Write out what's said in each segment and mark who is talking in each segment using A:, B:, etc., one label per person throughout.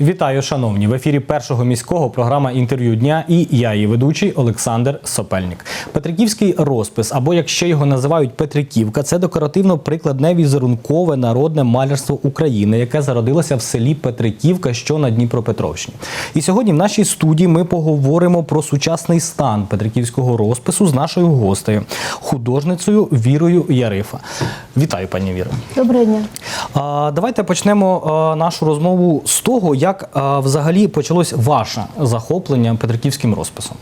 A: Вітаю, шановні! В ефірі першого міського програма інтерв'ю дня і я, її ведучий Олександр Сопельник. Петриківський розпис, або як ще його називають Петриківка, це декоративно-прикладне візерункове народне малярство України, яке зародилося в селі Петриківка, що на Дніпропетровщині. І сьогодні в нашій студії ми поговоримо про сучасний стан Петриківського розпису з нашою гостею, художницею Вірою Ярифа. Вітаю, пані Віро.
B: Доброго дня.
A: А, Давайте почнемо нашу розмову з того, як а, взагалі почалось ваше захоплення Петриківським розписом.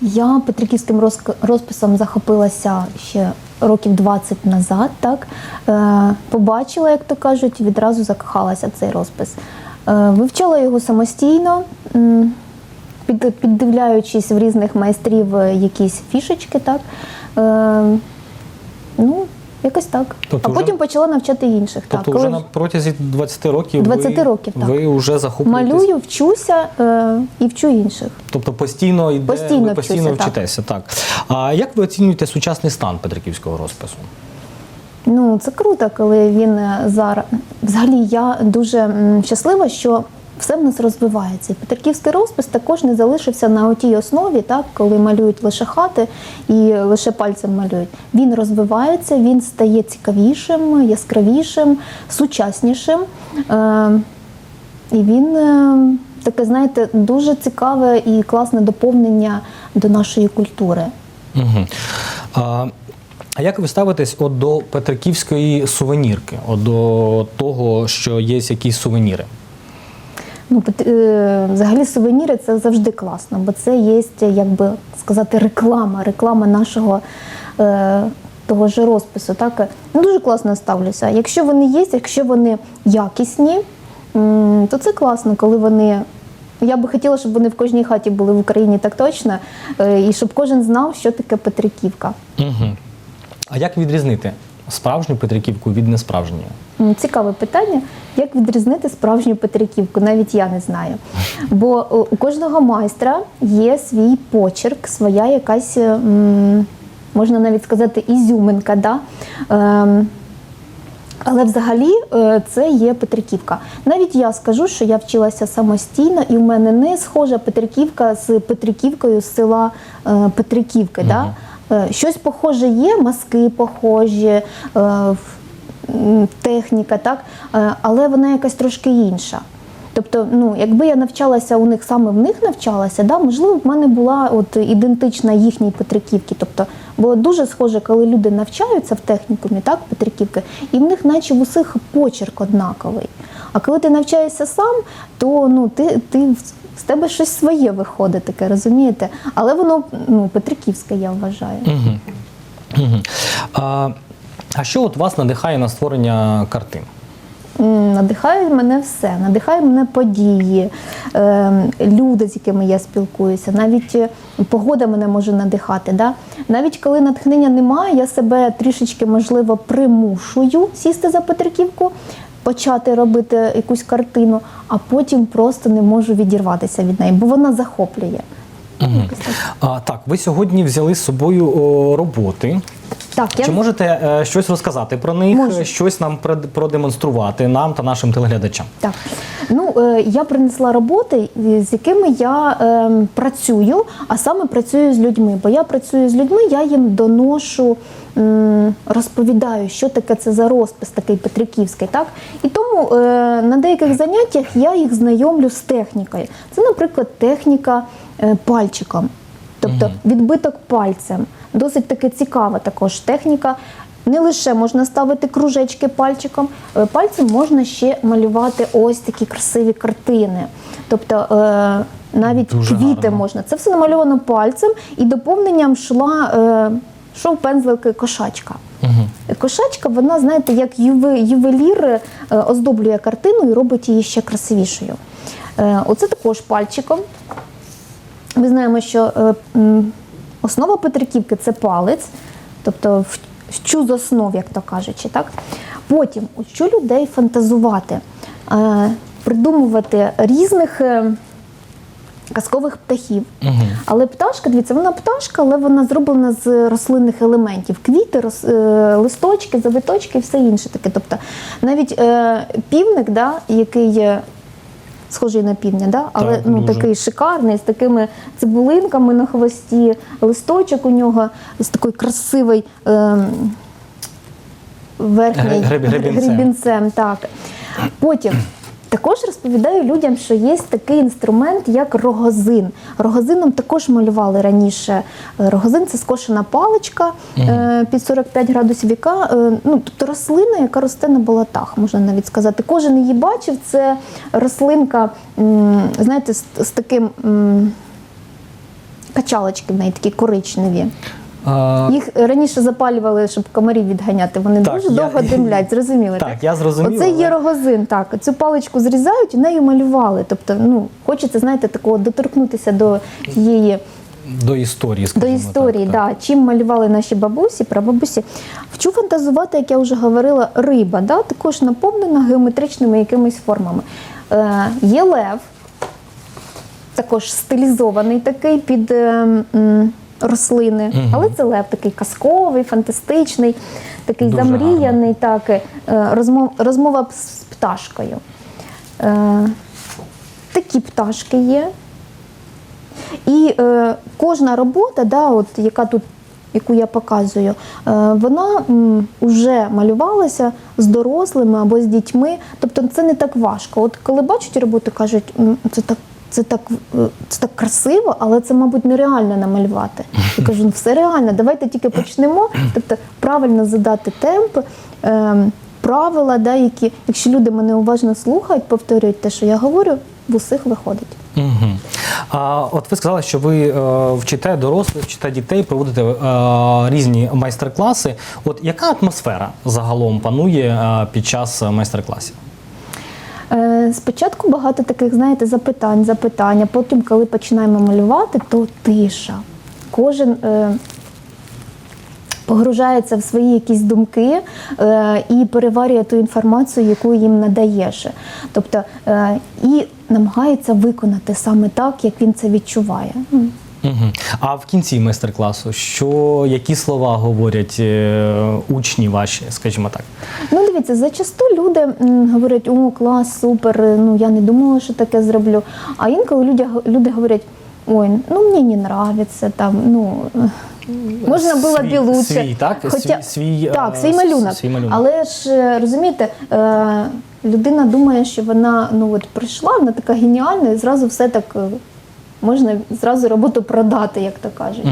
B: Я Петриківським розписом захопилася ще років 20 назад. Так е, побачила, як то кажуть, відразу закохалася цей розпис. Е, вивчала його самостійно, під, піддивляючись в різних майстрів е, якісь фішечки. Так ну якось так.
A: Тобто
B: а
A: вже-
B: потім почала навчати інших.
A: Тобто,
B: так,
A: вже
B: коли
A: на протязі 20 років
B: 20
A: ви,
B: років, так.
A: ви вже захоплюєтесь.
B: малюю, вчуся е, і вчу інших.
A: Тобто постійно йде,
B: Постійно
A: ви постійно
B: вчуся, так.
A: вчитеся. Так. А як ви оцінюєте сучасний стан Петриківського розпису?
B: Ну, це круто, коли він е, зараз. Взагалі, я дуже м, щаслива, що все в нас розвивається. Петриківський розпис також не залишився на отій основі, так, коли малюють лише хати і лише пальцем малюють. Він розвивається, він стає цікавішим, яскравішим, сучаснішим. Е, і він е, таке, знаєте, дуже цікаве і класне доповнення до нашої культури.
A: Угу. А, а як ви ставитесь от до Петриківської сувенірки, от до того, що є якісь сувеніри?
B: Ну, е, взагалі сувеніри це завжди класно, бо це є, як би сказати, реклама, реклама нашого е, того ж розпису. Так? Ну, дуже класно ставлюся. Якщо вони є, якщо вони якісні, то це класно, коли вони. Я би хотіла, щоб вони в кожній хаті були в Україні так точно, е, і щоб кожен знав, що таке Петриківка.
A: Угу. А як відрізнити справжню Петриківку від несправжньої?
B: Цікаве питання, як відрізнити справжню Петриківку, навіть я не знаю. Бо у кожного майстра є свій почерк, своя якась, можна навіть сказати, ізюминка. Да? Ем, але взагалі е, це є Петриківка. Навіть я скажу, що я вчилася самостійно, і в мене не схожа Петриківка з Петриківкою з села е, Петриківки. Да? Е, Щось похоже є, маски похожі, е, техніка, так? Е, але вона якась трошки інша. Тобто, ну, якби я навчалася у них саме в них навчалася, да, можливо, в мене була от ідентична їхній Петриківки. Тобто, бо дуже схоже, коли люди навчаються в технікумі, так, Петриківки, і в них наче в усіх почерк однаковий. А коли ти навчаєшся сам, то ну, ти, ти з тебе щось своє виходить, таке, розумієте? Але воно ну, Петриківське, я вважаю.
A: Угу. Угу. А, а що от вас надихає на створення картин?
B: Надихає мене все, надихає мене події, е, люди, з якими я спілкуюся, навіть е, погода мене може надихати. Да? Навіть коли натхнення немає, я себе трішечки, можливо, примушую сісти за Петриківку, почати робити якусь картину, а потім просто не можу відірватися від неї, бо вона захоплює.
A: Угу. А, так, ви сьогодні взяли з собою о, роботи.
B: Так, я
A: Чи можете е, щось розказати про них,
B: Можу.
A: щось нам продемонструвати нам та нашим телеглядачам?
B: Так, ну е, я принесла роботи, з якими я е, працюю, а саме працюю з людьми. Бо я працюю з людьми, я їм доношу, розповідаю, що таке це за розпис, такий Петриківський. Так? І тому е, на деяких заняттях я їх знайомлю з технікою. Це, наприклад, техніка е, пальчиком, тобто відбиток пальцем. Досить таки цікава також техніка. Не лише можна ставити кружечки пальчиком, е, пальцем можна ще малювати ось такі красиві картини. Тобто е, навіть
A: Дуже
B: квіти
A: гарно.
B: можна. Це все намальовано пальцем, і доповненням йшла е, шов пензлики кошачка.
A: Угу.
B: Кошачка, вона, знаєте, як ювелір е, оздоблює картину і робить її ще красивішою. Е, Оце також пальчиком. Ми знаємо, що е, основа Петриківки це палець, тобто в- вчу з основ, як то кажучи. Так? Потім учу людей фантазувати, придумувати різних. Е, казкових птахів.
A: Угу.
B: Але пташка, дивіться, вона пташка, але вона зроблена з рослинних елементів: квіти, роз, е, листочки, завиточки і все інше таке. Тобто навіть е, півник, да, який е, схожий на півдня, да? але
A: Так,
B: ну,
A: дуже.
B: такий шикарний, з такими цибулинками на хвості, листочок у нього з такою красивий. ем, верхній
A: Гре- гребінцем.
B: гребінцем, так. Потім також розповідаю людям, що є такий інструмент, як рогозин. Рогозином також малювали раніше. Е, Рогозин це скошена паличка е, під 45 градусів, яка е, ну, тобто рослина, яка росте на болотах, можна навіть сказати. Кожен її бачив. Це рослинка, знаєте, з, з таким. Качалочки в неї такі коричневі. Їх раніше запалювали, щоб комарів відганяти. Вони
A: Так,
B: дуже
A: я-
B: довго димлять, зрозуміли?
A: Так, я зрозумів,
B: Оце є рогозин, так. Цю паличку зрізають і нею малювали. Тобто, ну, хочеться, знаєте, такого доторкнутися до тієї
A: до історії,
B: до історії,
A: так,
B: да, чим малювали наші бабусі, прабабусі. Вчу фантазувати, як я вже говорила, риба, да, також наповнена геометричними якимись формами. Е, є лев, також стилізований такий під е, рослини,
A: Мгм.
B: але це лев такий казковий, фантастичний, такий
A: Дуже
B: замріяний, так, е, розмов, розмова з пташкою. Е, такі пташки є. І е, кожна робота, да, от, яка тут, яку я показую, е, вона м, вже малювалася з дорослими або з дітьми. Тобто це не так важко. От коли бачать роботу, кажуть, це так. Це так, е, це так красиво, але це, мабуть, нереально намалювати. Я кажу, ну все реально, давайте тільки почнемо. Тобто правильно задати темп, е, правила, да, які, якщо люди мене уважно слухають, повторюють те, що я говорю, в усіх виходить.
A: Угу. А, от ви сказали, що ви е, вчите дорослих, вчите дітей, проводите е, різні майстер-класи. От яка атмосфера загалом панує е, під час майстер-класів?
B: Е, Спочатку багато таких, знаєте, запитань, запитання. Потім, коли починаємо малювати, то тиша. Кожен е, погружається в свої якісь думки е, і переварює ту інформацію, яку їм надаєш. Тобто і намагається виконати саме так, як він це відчуває.
A: Угу. А в кінці майстер-класу, що які слова говорять е, учні ваші, скажімо так?
B: Ну, дивіться, зачасту люди м, говорять, о, клас, супер, ну я не думала, що таке зроблю. А інколи люди, люди говорять, ой, ну мені не нравиться, там, ну. Можна було
A: Свій-
B: б і лучше.
A: свій, так? Свій- свій,
B: так,
A: е,
B: свій малюнок.
A: свій малюнок.
B: Але ж е, розумієте, е, людина думає, що вона ну от прийшла, вона така геніальна, і зразу все так е, можна зразу роботу продати, як то кажуть.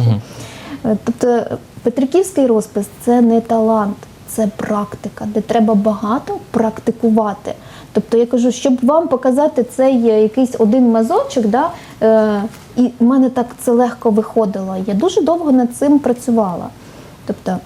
B: Е, Тобто Петриківський розпис це не талант, це практика, де треба багато практикувати. Тобто я кажу, щоб вам показати цей е, якийсь один мазочок, да, е, і в мене так це легко виходило. Я дуже довго над цим працювала. Тобто,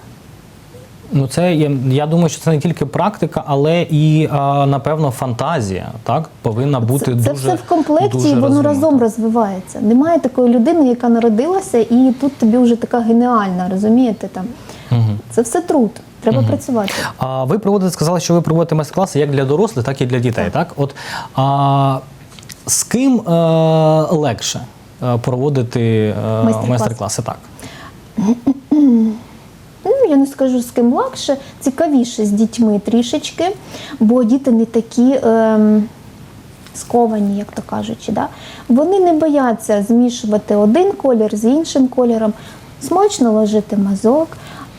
A: Ну, це я, я думаю, що це не тільки практика, але і а, напевно фантазія. Так повинна бути
B: це,
A: дуже
B: це все в комплекті, і воно
A: розвинута.
B: разом розвивається. Немає такої людини, яка народилася, і тут тобі вже така геніальна, розумієте? Там
A: Мгм.
B: це все труд. Треба працювати.
A: А ви проводите, сказали, що ви проводите майстер-класи як для дорослих, так і для дітей. Так, от а, з ким е, легше е, проводити е,
B: Майстер-клас.
A: майстер-класи? Так.
B: Скажу з ким легше, цікавіше з дітьми трішечки, бо діти не такі ем, сковані, як то кажучи. Да? Вони не бояться змішувати один колір з іншим кольором, смачно ложити мазок.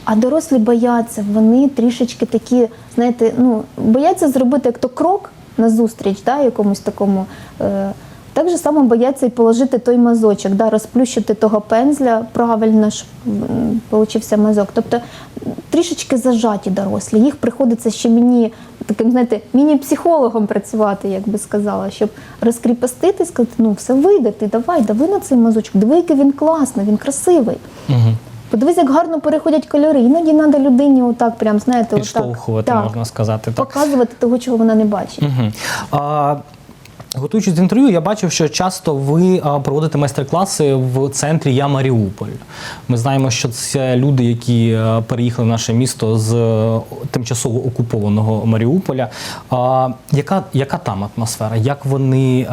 B: А дорослі бояться, вони трішечки такі, знаєте, ну, бояться зробити як то крок назустріч, да, якомусь такому. Е, так же само бояться і положити той мазочок, да, розплющити того пензля правильно, м, получився мазок. Тобто трішечки зажаті дорослі. Їх приходиться ще мені таким, знаєте, міні-психологом працювати, як би сказала, щоб розкріпостити, сказати, ну все вийде, ти давай, дави на цей мазочок, диви, який він класний, він красивий.
A: Угу.
B: Подивись, як гарно переходять кольори. Іноді треба людині отак, прям, знаєте, отак, так,
A: можна сказати. Так.
B: показувати того, чого вона не бачить.
A: Угу. А, готуючись до інтерв'ю, я бачив, що часто ви проводите майстер-класи в центрі Я Маріуполь. Ми знаємо, що це люди, які переїхали в наше місто з е, тимчасово окупованого Маріуполя. Яка, яка там атмосфера? Як вони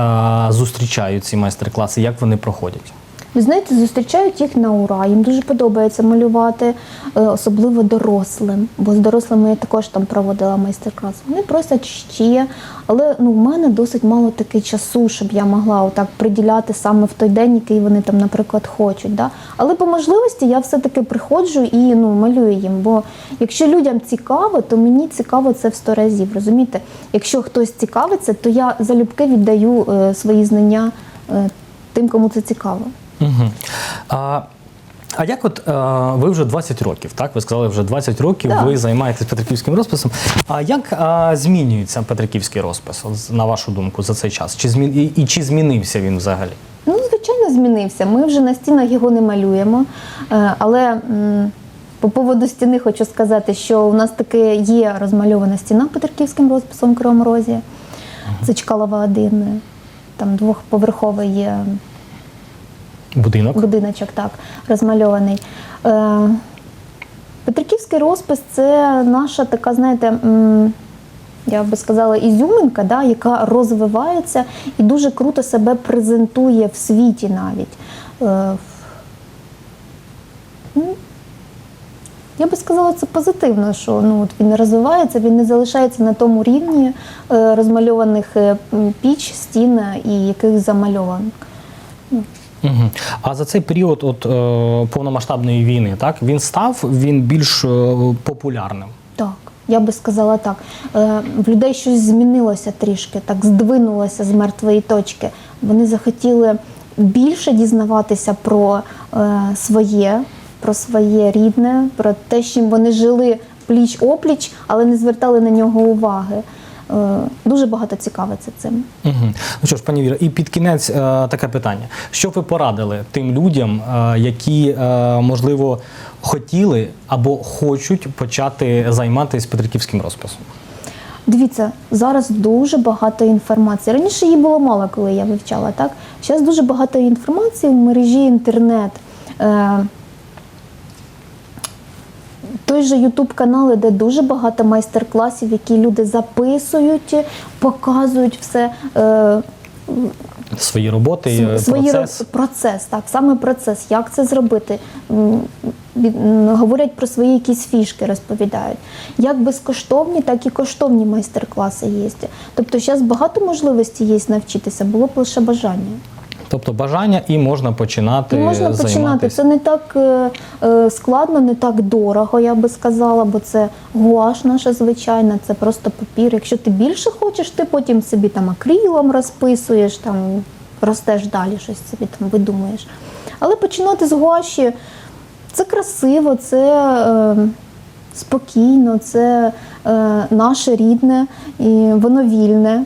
A: зустрічають ці майстер-класи? Як вони проходять?
B: Ви знаєте, зустрічають їх на ура. Їм дуже подобається малювати, е, особливо дорослим. Бо з дорослими я також там проводила майстер-клас. Вони просять ще, але ну, в мене досить мало таки часу, щоб я могла отак приділяти саме в той день, який вони там, наприклад, хочуть. Да? Але по можливості я все-таки приходжу і ну, малюю їм. Бо якщо людям цікаво, то мені цікаво це в сто разів. Розумієте? Якщо хтось цікавиться, то я залюбки віддаю е, свої знання е, тим, кому це цікаво.
A: Угу. А, а як от ви вже 20 років, так? Ви сказали, вже 20 років
B: Так.
A: ви займаєтесь петриківським розписом. А як змінюється петриківський розпис, от, на вашу думку, за цей час? Чи змін... і, і чи змінився він взагалі?
B: Ну, звичайно, змінився. Ми вже на стінах його не малюємо. Е, Але по поводу стіни хочу сказати, що у нас таки є розмальована стіна Петриківським розписом в Кривому Розі. Це Чкалова 1. Там двохповерховий є
A: Будинок?
B: будиночок, так, розмальований. Е, Петриківський розпис це наша така, знаєте, я би сказала, ізюминка, да, яка розвивається і дуже круто себе презентує в світі навіть. Е, ну, я би сказала, це позитивно, що ну, от він розвивається, він не залишається на тому рівні е, розмальованих е, піч, стін і яких замальованих.
A: Угу. А за цей період от, е, повномасштабної війни, так, він став він більш е, популярним.
B: Так, я би сказала так. Е, В людей щось змінилося трішки, так здвинулося з мертвої точки. Вони захотіли більше дізнаватися про е, своє, про своє рідне, про те, чим вони жили пліч опліч, але не звертали на нього уваги. Е, Дуже багато цікавиться цим.
A: Угу. Ну що ж, пані Віра, і під кінець е, таке питання: що ви порадили тим людям, е, які можливо хотіли або хочуть почати займатися петриківським розписом?
B: Дивіться, зараз дуже багато інформації. Раніше її було мало, коли я вивчала, так? Зараз дуже багато інформації в мережі інтернет. Той же Ютуб канал, де дуже багато майстер-класів, які люди записують, показують все. Е,
A: Свої роботи, е,
B: свої
A: процес.
B: процес, так, саме процес, як це зробити. Говорять про свої якісь фішки, розповідають. Як безкоштовні, так і коштовні майстер-класи є. Тобто зараз багато можливостей є навчитися, було б лише бажання.
A: Тобто бажання і можна починати
B: можна починати.
A: займатися.
B: Це не так е, е, складно, не так дорого, я би сказала, бо це гуаш наша звичайна, це просто папір. Якщо ти більше хочеш, ти потім собі там акрилом розписуєш, там ростеш далі, щось собі там видумуєш. Але починати з гуаші це красиво, це е, спокійно, це е, наше рідне і воно вільне.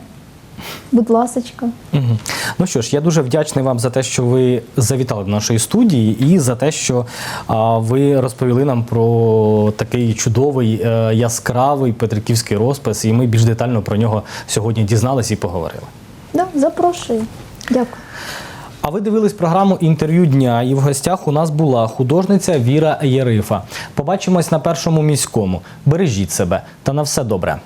B: Будь ласочка.
A: Мгм. Ну що ж, я дуже вдячний вам за те, що ви завітали до нашої студії, і за те, що а, ви розповіли нам про такий чудовий, е, яскравий петриківський розпис, і ми більш детально про нього сьогодні дізналися і поговорили.
B: Да, запрошую. Дякую.
A: А ви дивились програму інтерв'ю дня, і в гостях у нас була художниця Віра Єрифа. Побачимось на першому міському. Бережіть себе та на все добре.